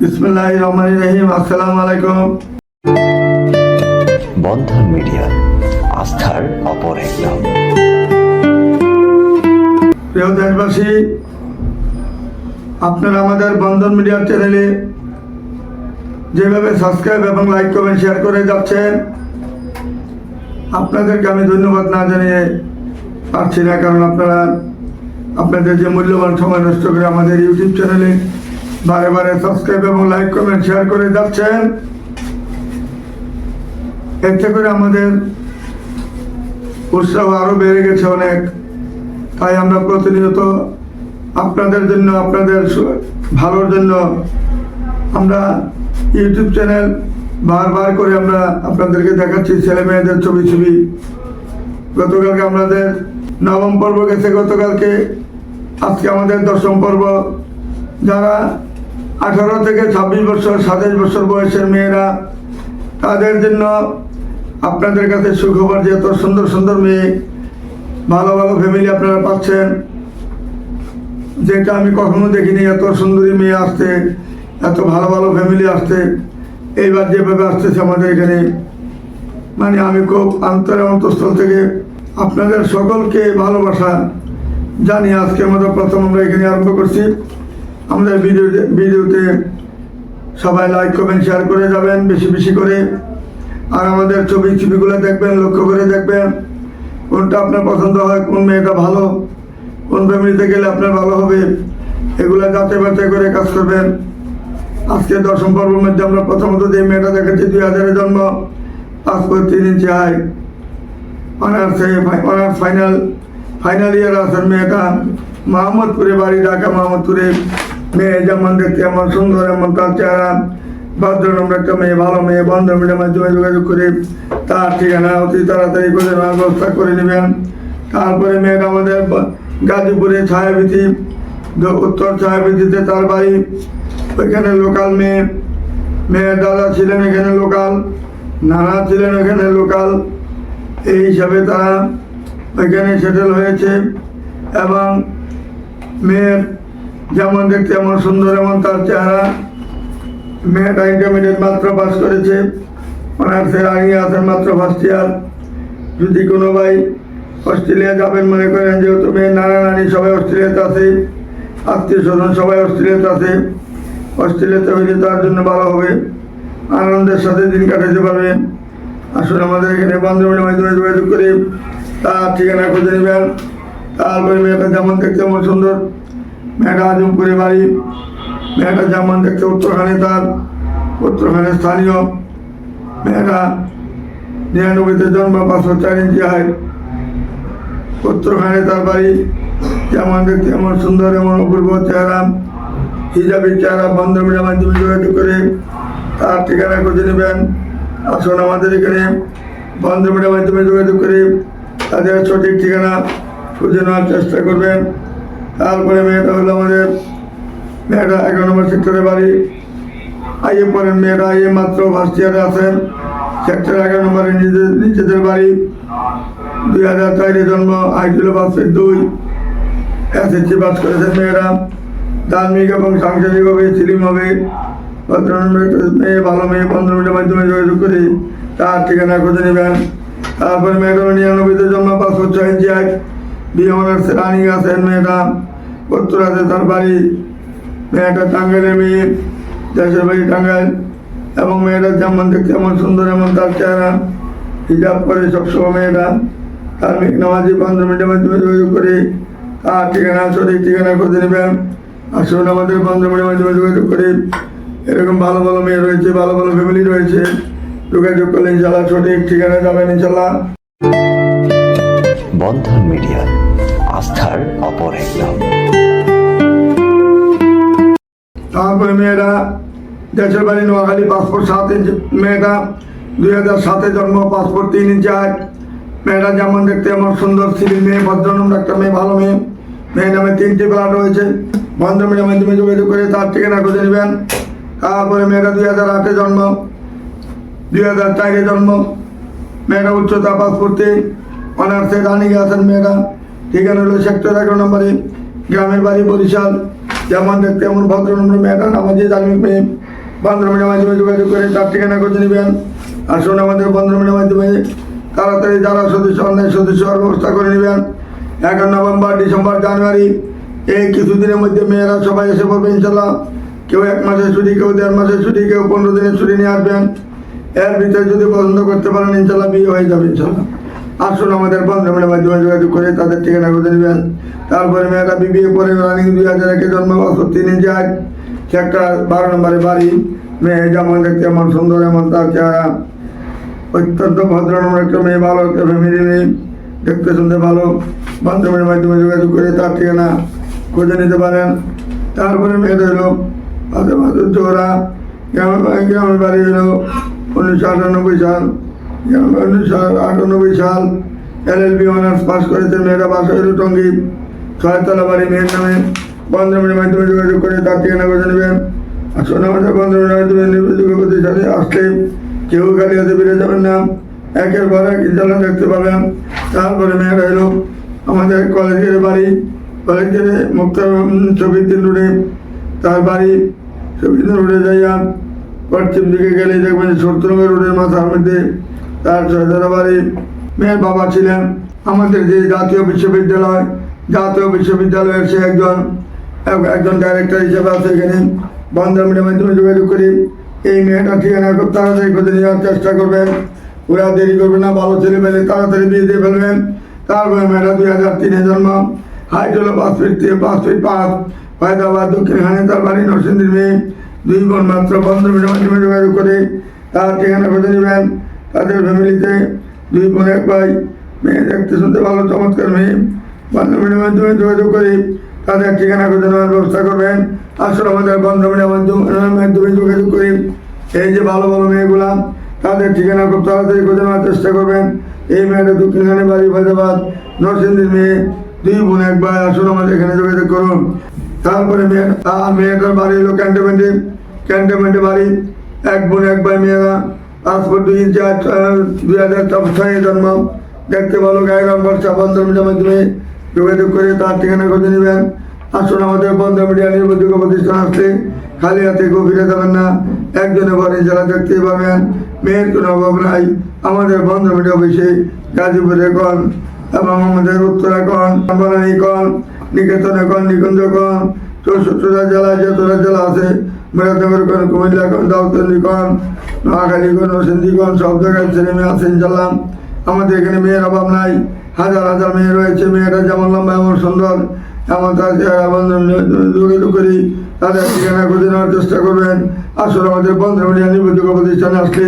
বিসমুল্লাহ রহমান রহিম আসসালামু আলাইকুম। বন্ধন মিডিয়া আস্থার অপর এক নাম প্রিয় দেশবাসী আপনারা আমাদের বন্ধন মিডিয়ার চ্যানেলে যেভাবে সাবস্ক্রাইব এবং লাইক কমেন্ট শেয়ার করে যাচ্ছেন আপনাদেরকে আমি ধন্যবাদ না জানিয়ে পারছি না কারণ আপনারা আপনাদের যে মূল্যবান সময় নষ্ট করে আমাদের ইউটিউব চ্যানেলে বারে বারে সাবস্ক্রাইব এবং লাইক কমেন্ট শেয়ার করে যাচ্ছেন। এতে করে আমাদের উৎসাহ আরও বেড়ে গেছে অনেক। তাই আমরা প্রতিনিয়ত আপনাদের জন্য, আপনাদের ভালোর জন্য আমরা ইউটিউব চ্যানেল বারবার করে আমরা আপনাদেরকে দেখাচ্ছি, ছেলে মেয়েদের ছবি ছবি। গতকালকে আমাদের নবম পর্ব গেছে। গতকালকে আজকে আমাদের দশম পর্ব। যারা আঠারো থেকে ছাব্বিশ বছর, সাতাশ বছর বয়সের মেয়েরা, তাদের জন্য আপনাদের কাছে সুখবর যে এত সুন্দর সুন্দর মেয়ে, ভালো ভালো ফ্যামিলি আপনারা পাচ্ছেন, যেটা আমি কখনো দেখিনি, এত সুন্দরী মেয়ে আসতে এত ভালো ভালো ফ্যামিলি আসতে এইবার যেভাবে আসতেছে আমাদের এখানে মানে আমি খুব আন্তরের অন্তঃস্থল থেকে আপনাদের সকলকে ভালোবাসা জানি আজকের মতো প্রথম আমরা এখানে আরম্ভ করছি। আমাদের ভিডিও ভিডিওতে সবাই লাইক কমেন্ট শেয়ার করে যাবেন, বেশি বেশি করে। আর আমাদের ছবি ছবিগুলো দেখবেন, লক্ষ্য করে দেখবেন। কোনটা আপনার পছন্দ হয়, কোন মেয়েটা ভালো, কোন ফ্যামিলিতে গেলে আপনার ভালো হবে, এগুলো যাতে বাছাই করে কাজ করবেন। আজকে দশম পর্বের মধ্যে আমরা প্রথমত যে মেয়েটা দেখেছি, দুই হাজারের জন্ম পাঁচ পাসপোর্ট তিন ইঞ্চি হাই অনার্সে অনার্স ফাইনাল ফাইনাল ইয়ার আছেন মেয়েটা। মোহাম্মদপুরে বাড়ি, ঢাকা মোহাম্মদপুরে মেয়ে যেমন দেখতে এমন সুন্দর, এমন তার চেহারা। ভদ্রনম্র একটা মেয়ে, ভালো মেয়ে বন্ধ মিডিয়ার মাধ্যমে যোগাযোগ করে তার ঠিকানা অতি তাড়াতাড়ি করে ব্যবস্থা করে নেবেন। তারপরে মেয়েটা আমাদের গাজীপুরে ছায়াবীথি উত্তর ছায়াবীথিতে তার বাড়ি। ওইখানে লোকাল মেয়ে, মেয়ের দাদা ছিলেন এখানে লোকাল, নানা ছিলেন এখানে লোকাল। এই হিসাবে তারা ওইখানে সেটেল হয়েছে এবং মেয়ের যেমন দেখতে এমন সুন্দর এমন তার চেহারা। মেয়েটা ইন্টারমিডিয়েট মাত্র পাস করেছে। অনার্সের আগে আছেন মাত্র ফার্স্ট ইয়ার যদি কোনো ভাই অস্ট্রেলিয়া যাবেন মনে করেন, যেহেতু মেয়ে নানা নানি সবাই অস্ট্রেলিয়াতে আছে, আত্মীয় স্বজন সবাই অস্ট্রেলিয়াতে আছে, অস্ট্রেলিয়াতে হইলে তার জন্য ভালো হবে। আনন্দের সাথে দিন কাটাতে পারবেন আসলে আমাদের এখানে বান্ধবের মাধ্যমে যোগাযোগ করে তার ঠিকানা খুঁজে নেবেন। তারপরে মেয়েটা যেমন দেখতে এমন সুন্দর। মেয়েটা আজমপুরে বাড়ি, মেয়েটা যেমন দেখতে উত্তরখানে তার, উত্তরখানে স্থানীয়। মেয়েটা নিরানব্বইতে জন্ম, পাঁচশো চার ইঞ্চি হয় উত্তরখানে তার বাড়ি যেমন দেখতে এমন সুন্দর, এমন অপূর্ব চেহারা। হিজাবের চেহারা বন্ধ মিডিয়ার মাধ্যমে যোগাযোগ করে তার ঠিকানা খুঁজে নেবেন। আসুন আমাদের এখানে। বন্ধ মিডিয়ার মাধ্যমে যোগাযোগ করে তাদের সঠিক ঠিকানা খুঁজে নেওয়ার চেষ্টা করবেন। তারপরে মেয়েটা হলো আমাদের, মেয়েটা এগারো নম্বর সেক্টরে বাড়ি। আইএ পড়েন মেয়েরা আইএ মাত্র ফার্স্ট ইয়ারে আছেন। সেক্টর এগারো নম্বরে নিজেদের নিজেদের বাড়ি। দুই হাজার চারে জন্ম আইডিল বাসের দুই। এসএসসি পাস করেছেন মেয়েরা। ধার্মিক এবং সিলিম হবে। ভদ্রনম্র একটা মেয়ে, ভালো মেয়ে বন্ধু মিলের মাধ্যমে যোগাযোগ করে তার ঠিকানা খুঁজে নেবেন। তারপরে মেয়েটা নিরানব্বইতে জন্ম, পাঁচ বছর ইঞ্চি এক বিয়ে অনার্সে রানিং আছেন মেয়েটা। উত্তর তার বাড়ি মেয়েটা টাঙ্গাইলের মেয়ে, দেশের বাড়ি টাঙ্গাইল। এবং মেয়েটা যেমন দেখতে এমন সুন্দর এমন তার চেহারা হিজাব করে সবসময় মেয়েটা। ধার্মিক নামাজি বন্ধু মিডিয়ার মাধ্যমে যোগাযোগ করে, তার ঠিকানা সঠিক ঠিকানা খুঁজে নেবেন। আসুন, আমাদের বন্ধু মিডিয়ার মাধ্যমে যোগাযোগ করে। এরকম ভালো ভালো মেয়ে রয়েছে, ভালো ভালো ফ্যামিলি রয়েছে। যোগাযোগ করলে ইনশাল্লাহ সঠিক ঠিকানা যাবেন ইনশাল্লাহ বন্ধন মিডিয়া, আস্থার অপর এক নাম তারপরে মেয়েরা দেশের বাড়ি নোয়াখালী, পাসপোর্ট সাত ইঞ্চি, মেয়েটা দুই হাজার সাতে জন্ম, পাসপোর্ট তিন ইঞ্চি আট মেয়েটা যেমন দেখতে এমন সুন্দর ছিল মেয়ে, ভদ্রনম একটা মেয়ে, ভালো মেয়ে। মেয়ে নামে তিনটি প্লাট রয়েছে। বন্ধ মেয়ের মাধ্যমে যোগাযোগ করে তার ঠিকানা খুঁজে নেবেন। তারপরে মেয়েটা দুই হাজার আটে জন্ম, দুই হাজার চারে জন্ম। মেয়েটা উচ্চতা পাসপোর্ট অনার্সে রানিং আছেন মেয়েটা। ঠিকানা হলো সেক্টর এগারো নম্বরে, গ্রামের বাড়ি বরিশাল। যেমন দেখতে এমন ভদ্রনম্র মেয়েটা নামাজি ধার্মিক মেয়ে বন্ধমিনের মাধ্যমে যোগাযোগ করে তার ঠিকানা করে নেবেন। আসুন আমাদের বন্ধমিনের মাধ্যমে তাড়াতাড়ি যারা সদস্য, অন্যায় সদস্য ব্যবস্থা করে নেবেন। এগারো নভেম্বর, ডিসেম্বর, জানুয়ারি, এই কিছুদিনের মধ্যে মেয়েরা সবাই এসে পড়বে ইনশাল্লাহ কেউ এক মাসের ছুটি, কেউ দেড় মাসের ছুটি, কেউ পনেরো দিনের ছুটি নিয়ে আসবেন। এর ভিতরে যদি পছন্দ করতে পারেন ইনশাল্লাহ বিয়ে হয়ে যাবে ইনশাল্লাহ আসুন আমাদের বন্ধমের মাধ্যমে যোগাযোগ করে তাদের ঠিকানা খুঁজে নেবেন। তারপরে মেয়েরা বিবিএ পরে রানিং দুই হাজার একে জন্ম বছর তিন যায় সেক্টর বারো নম্বরে বাড়ি, মেয়ে যেমন দেখতে এমন সুন্দর, এমন তার চেহারা। অত্যন্ত ভদ্র নম্বর একটা মেয়ে, ভালো একটা ফ্যামিলি মেয়ে, দেখতে শুনতে ভালো। বান্ধবের মাধ্যমে যোগাযোগ করে তার ঠিকানা খুঁজে নিতে পারেন। তারপরে মেয়েদের হলো মাঝে মাঝে জোড়া গ্রামের বাড়ি- হলো উনিশশো আটানব্বই সাল। আটানব্বই সাল L L B honours pass করেছে মেয়েরা বাসা হলো টঙ্গী ছয়তলা বাড়ি মেয়ের নামে। বন্ধমের মাধ্যমে যোগাযোগ করে তার ঠিকানা খুঁজে নেবেন। আসলে আমাদের বন্ধমের মাধ্যমে নির্বাচিত প্রতিষ্ঠানে আসলে কেউ খালি হাতে বেরিয়ে যাবেন না। একের পর এক ইনশাল্লাহ দেখতে পাবেন। তারপরে মেয়েরা এলো আমাদের কলেজের বাড়ি। কলেজের মুক্ত ছবিদ্দিন রোডে। তার বাড়ি ছবিদ্দিন রোডে যাইয়া পশ্চিম দিকে গেলে দেখবেন সত্যরঙ্গের রোডের মাথার মধ্যে তার ছয়তলা মেয়ের বাবা ছিলেন। আমাদের যে জাতীয় বিশ্ববিদ্যালয়, জাতীয় বিশ্ববিদ্যালয়ের সে একজন একজন ডাইরেক্টর হিসেবে আছে এখানে। বন্ধনের মাধ্যমে যোগাযোগ করি। এই মেয়েটা ঠিকানা খুব তাড়াতাড়ি খুঁজে নেওয়ার চেষ্টা করবেন। ওরা দেরি করবে না, ভালো ছেলে পেলে তাড়াতাড়ি বিয়ে দিয়ে ফেলবেন। তারপরে মেয়েটা দুই হাজার তিনে জন্ম। হাইট হলো পাঁচ ফিট থেকে পাঁচ ফিট পাঁচ হায়দ্রাবাদ দক্ষিণখানে তার বাড়ি নরসিংদীর মেয়ে। দুই বোন মাত্র। বন্ধনের মাধ্যমে যোগাযোগ করে। তার ঠিকানা খুঁজে নেবেন। তাদের ফ্যামিলিতে দুই বোন, এক ভাই। মেয়ে দেখতে শুনতে ভালো, চমৎকার মেয়ে। বান্ধবীর মাধ্যমে যোগাযোগ করে তাদের ঠিকানা খুঁজে নেওয়ার ব্যবস্থা করবেন। আসলে আমাদের বান্ধবীর মাধ্যমে যোগাযোগ করি এই যে ভালো ভালো মেয়েগুলা, তাদের ঠিকানা খুব তাড়াতাড়ি খুঁজে নেওয়ার চেষ্টা করবেন। এই মেয়েটা দক্ষিণখানে বাড়ি ফায়দাবাদ নরসিংদীর মেয়ে, দুই বোন, এক ভাই। আসলে আমাদের এখানে যোগাযোগ করুন। তারপরে মেয়ে মেয়েটার বাড়ি হলো ক্যান্টনমেন্টে। ক্যান্টনমেন্টে বাড়ি। এক বোন, এক ভাই, মেয়েরা পাসপোর্ট দুই চার দুই হাজার ছয়ে জন্ম। দেখতে ভালো গায়ে রং বর্ষা বন্ধ মিডিয়ার মাধ্যমে যোগাযোগ করে তার ঠিকানা খুঁজে নেবেন। আসুন আমাদের বন্ধ মিডিয়া নির্বাচিত প্রতিষ্ঠান আসলে খালি হাতে কেউ ফিরে যাবেন না। একজনের ঘরে যারা দেখতে পাবেন, মেয়ের কোনো অভাব নাই। আমাদের বন্ধ মিডিয়া অফিসে গাজীপুরে কন এবং আমাদের উত্তরাখণ্ড কন নিকেতনে কন নিকুঞ্জ কন চৌষট্টিটা জেলা যতটা জেলা আছে কুমিল্লা কন দাউদন্দি কন, নোয়াখালী কন সব জায়গায় ছেলে মেয়ে আছে ইনশাল্লাহ আমাদের এখানে মেয়ের অভাব নাই। হাজার হাজার মেয়ে রয়েছে মেয়েরা যেমন লম্বা, এমন সুন্দর। এমন তার যোগাযোগ করি। তাদের ঠিকানা খুঁজে নেওয়ার চেষ্টা করবেন। আসলে আমাদের বন্ধ মিডিয়া নির্বাচিত প্রতিষ্ঠানে আসলে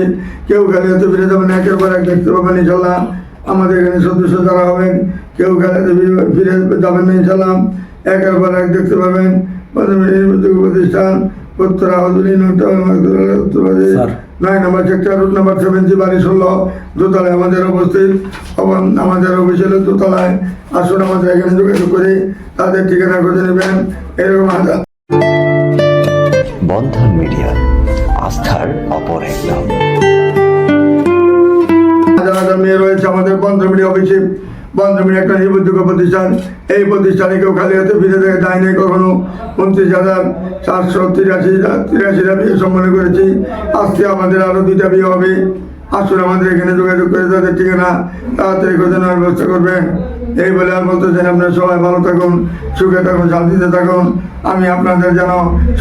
কেউ খালি হতে ফিরে যাবেন একের পর এক দেখতে পাবেন, ইনশাল্লাহ। আমাদের এখানে সদস্য যারা হবেন, কেউ খেলাতে ফিরে যাবেন ইনশাল্লাহ। একের পর এক দেখতে পাবেন। বন্ধ মিডিয়া প্রতিষ্ঠান উত্তরা হজুরি নয় নম্বর সেক্টর রুট নাম্বার সেভেন্টি বাড়ি ষোলো দোতলায় আমাদের অবস্থিত। আমাদের অফিস দোতলায় আসুন আমাদের এখানে যোগাযোগ করে তাদের ঠিকানা খুঁজে নেবেন। এরকম বন্ধন মিডিয়া আস্থার অপর এক নাম। বন্ধমিনী একটা নির্ভরযোগ্য প্রতিষ্ঠান। এই প্রতিষ্ঠানে কেউ খালি হাতে ফিরে থেকে যায়নি কখনো। উনত্রিশ হাজার চারশো তিরাশি তিরাশিটা বিয়ে সম্মান করেছি। আজকে আমাদের আরও দুইটা বিয়ে হবে। আসুন আমাদের এখানে যোগাযোগ করে তাদের ঠিকানা তাড়াতাড়ি খোঁজে নেওয়ার ব্যবস্থা করবেন। এই বলে আর বলতে চান আপনারা সবাই ভালো থাকুন, সুখে থাকুন, শান্তিতে থাকুন। আমি আপনাদের যেন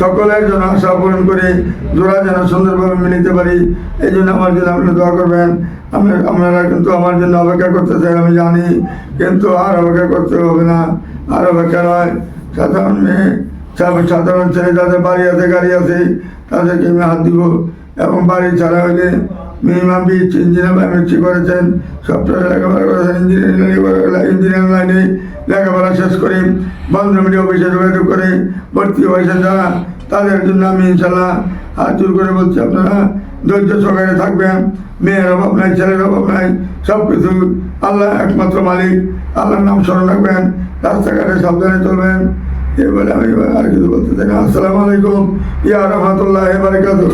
সকলের জন্য আশা পূরণ করে জোড়া যেন সুন্দরভাবে মিলিতে পারি, এই জন্য আমার জন্য আপনি দোয়া করবেন। আমি আপনারা কিন্তু আমার জন্য অপেক্ষা করতে চাই আমি জানি, কিন্তু আর অপেক্ষা করতে হবে না, আর অপেক্ষা নয়। সাধারণ মেয়ে সাধারণ ছেলে, যাদের বাড়ি আছে, গাড়ি আছে, তাদেরকে আমি হাত দিব, এবং বাড়ি ছাড়া হলে মিনিমাম বিচ ইঞ্জিনিয়ার এমএসসি করেছেন সফটওয়্যার লেখাপড়া করেছেন ইঞ্জিনিয়ারিং ইঞ্জিনিয়ারিং লাইনে লেখাপড়া শেষ করে বন্ধ মিডিয়া অফিসে যোগাযোগ করে ভর্তি হয়েছেন যারা তাদের জন্য আমি ইনশাল্লাহ হাত জোর করে বলছি, আপনারা ধৈর্য সহকারে থাকবেন। মেয়ের অভাব নাই, ছেলের অভাব নাই সব কিছু আল্লাহ একমাত্র মালিক। আল্লাহর নাম স্মরণ রাখবেন, রাস্তাঘাটে সাবধানে চলবেন। এবারে আমি আর কিছু বলতে চাই আসসালামু আলাইকুম। ইয়া রহমতুল্লাহ বারকাতুহ।